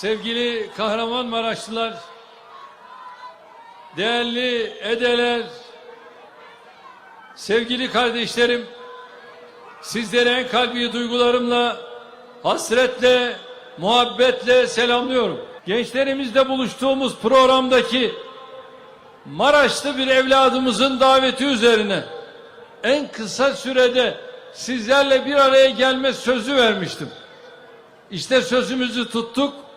sevgili Kahramanmaraşlılar, değerli edeler, sevgili kardeşlerim, sizleri en kalbi duygularımla, hasretle, muhabbetle selamlıyorum. Gençlerimizle buluştuğumuz programdaki Maraşlı bir evladımızın daveti üzerine en kısa sürede sizlerle bir araya gelme sözü vermiştim. İşte sözümüzü tuttuk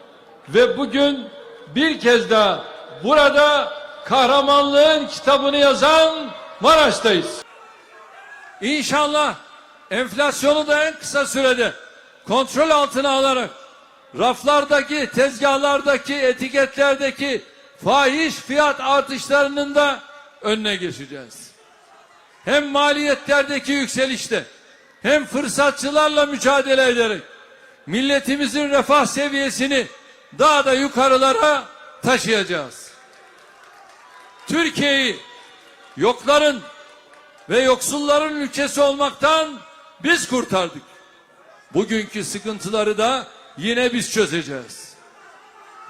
ve bugün bir kez daha burada kahramanlığın kitabını yazan Maraş'tayız. İnşallah enflasyonu da en kısa sürede kontrol altına alarak raflardaki, tezgahlardaki, etiketlerdeki fahiş fiyat artışlarının da önüne geçeceğiz. Hem maliyetlerdeki yükselişte hem fırsatçılarla mücadele ederek milletimizin refah seviyesini daha da yukarılara taşıyacağız. Türkiye'yi yokların ve yoksulların ülkesi olmaktan biz kurtardık. Bugünkü sıkıntıları da yine biz çözeceğiz.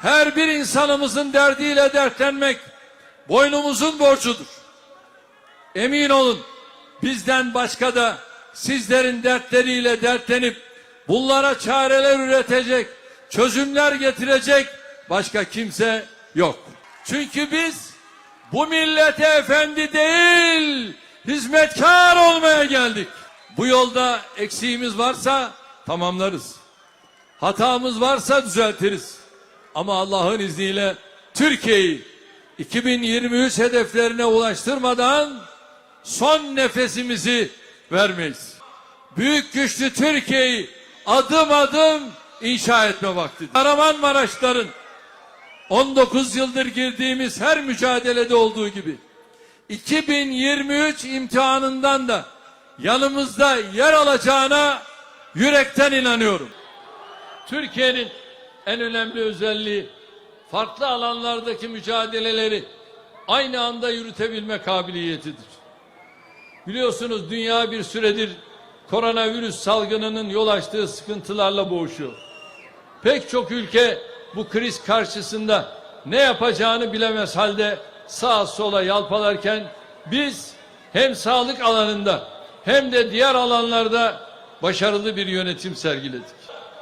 Her bir insanımızın derdiyle dertlenmek boynumuzun borcudur. Emin olun bizden başka da sizlerin dertleriyle dertlenip bunlara çareler üretecek, çözümler getirecek başka kimse yok. Çünkü biz bu millete efendi değil, hizmetkar olmaya geldik. Bu yolda eksiğimiz varsa tamamlarız. Hatamız varsa düzeltiriz. Ama Allah'ın izniyle Türkiye'yi 2023 hedeflerine ulaştırmadan son nefesimizi vermeyiz. Büyük güçlü Türkiye'yi adım adım inşa etme vakti. Kahramanmaraşların 19 yıldır girdiğimiz her mücadelede olduğu gibi 2023 imtihanından da yanımızda yer alacağına yürekten inanıyorum. Türkiye'nin en önemli özelliği farklı alanlardaki mücadeleleri aynı anda yürütebilme kabiliyetidir. Biliyorsunuz dünya bir süredir koronavirüs salgınının yol açtığı sıkıntılarla boğuşuyor. Pek çok ülke bu kriz karşısında ne yapacağını bilemez halde sağa sola yalpalarken biz hem sağlık alanında hem de diğer alanlarda başarılı bir yönetim sergiledik.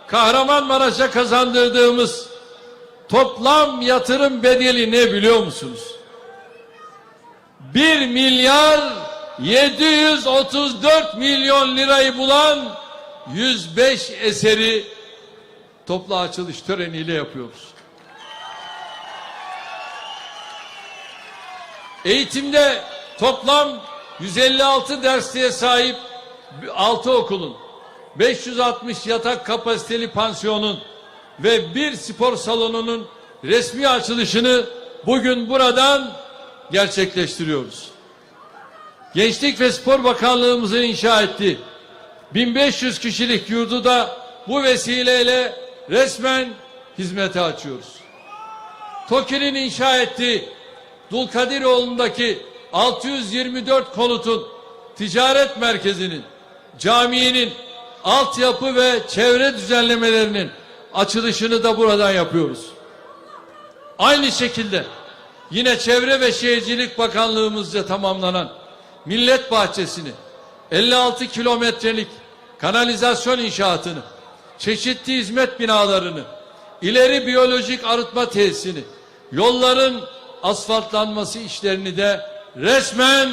Kahramanmaraş'a kazandırdığımız toplam yatırım bedeli ne biliyor musunuz? 1 milyar 734 milyon lirayı bulan 105 eseri toplu açılış töreniyle yapıyoruz. Eğitimde toplam 156 dersliğe sahip 6 okulun 560 yatak kapasiteli pansiyonun ve bir spor salonunun resmi açılışını bugün buradan gerçekleştiriyoruz. Gençlik ve Spor Bakanlığımızın inşa ettiği 1500 kişilik yurdu da bu vesileyle resmen hizmete açıyoruz. TOKİ'nin inşa ettiği Dulkadiroğlu'ndaki 624 konutun ticaret merkezinin, caminin, altyapı ve çevre düzenlemelerinin açılışını da buradan yapıyoruz. Aynı şekilde yine Çevre ve Şehircilik Bakanlığımızca tamamlanan Millet Bahçesi'ni 56 kilometrelik kanalizasyon inşaatını, çeşitli hizmet binalarını, ileri biyolojik arıtma tesisini, yolların asfaltlanması işlerini de resmen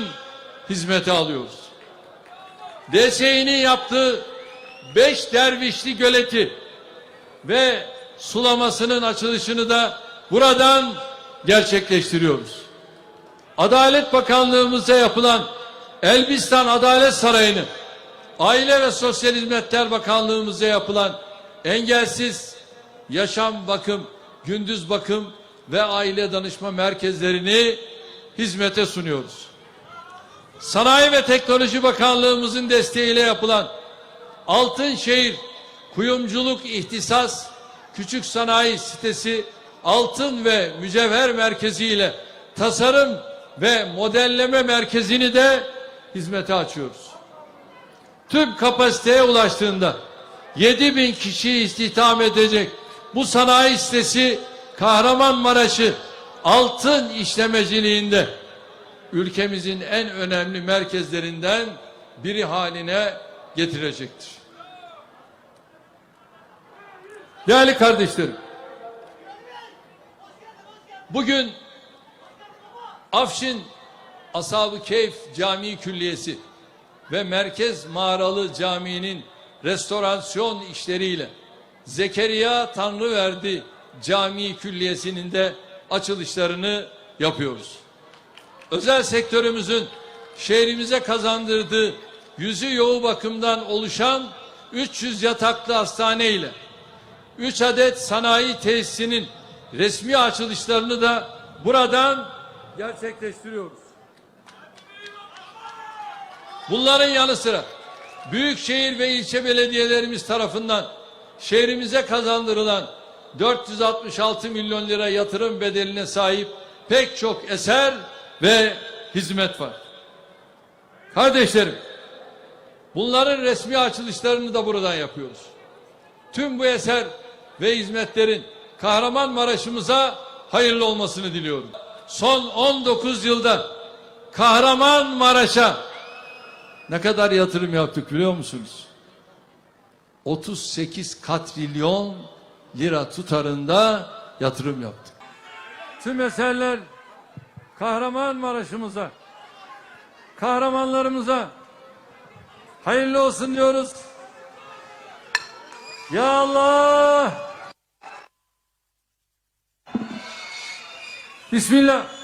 hizmete alıyoruz. DSİ'nin yaptığı beş dervişli göleti ve sulamasının açılışını da buradan gerçekleştiriyoruz. Adalet Bakanlığımıza yapılan Elbistan Adalet Sarayı'nı, Aile ve Sosyal Hizmetler Bakanlığımıza yapılan engelsiz yaşam bakım, gündüz bakım ve aile danışma merkezlerini hizmete sunuyoruz. Sanayi ve Teknoloji Bakanlığımızın desteğiyle yapılan Altınşehir Kuyumculuk İhtisas Küçük Sanayi Sitesi Altın ve Mücevher Merkezi ile tasarım ve modelleme merkezini de hizmete açıyoruz. Tüm kapasiteye ulaştığında 7 bin kişi istihdam edecek bu sanayi sitesi Kahramanmaraş'ı altın işlemeciliğinde ülkemizin en önemli merkezlerinden biri haline getirecektir. Değerli kardeşlerim, bugün Afşin Ashab-ı Keyf Camii Külliyesi ve Merkez Mağaralı Camii'nin restorasyon işleriyle Zekeriya Tanrıverdi Camii Külliyesi'nin de açılışlarını yapıyoruz. Özel sektörümüzün şehrimize kazandırdığı yüzü yoğu bakımdan oluşan 300 yataklı hastane ile 3 adet sanayi tesisinin resmi açılışlarını da buradan gerçekleştiriyoruz. Bunların yanı sıra büyükşehir ve ilçe belediyelerimiz tarafından şehrimize kazandırılan 466 milyon lira yatırım bedeline sahip pek çok eser ve hizmet var. Kardeşlerim, bunların resmi açılışlarını da buradan yapıyoruz. Tüm bu eser ve hizmetlerin Kahramanmaraş'ımıza hayırlı olmasını diliyorum. Son 19 yılda Kahramanmaraş'a ne kadar yatırım yaptık biliyor musunuz? 38 katrilyon lira tutarında yatırım yaptık. Tüm eserler Kahramanmaraş'ımıza, kahramanlarımıza hayırlı olsun diyoruz. Ya Allah! Bismillah.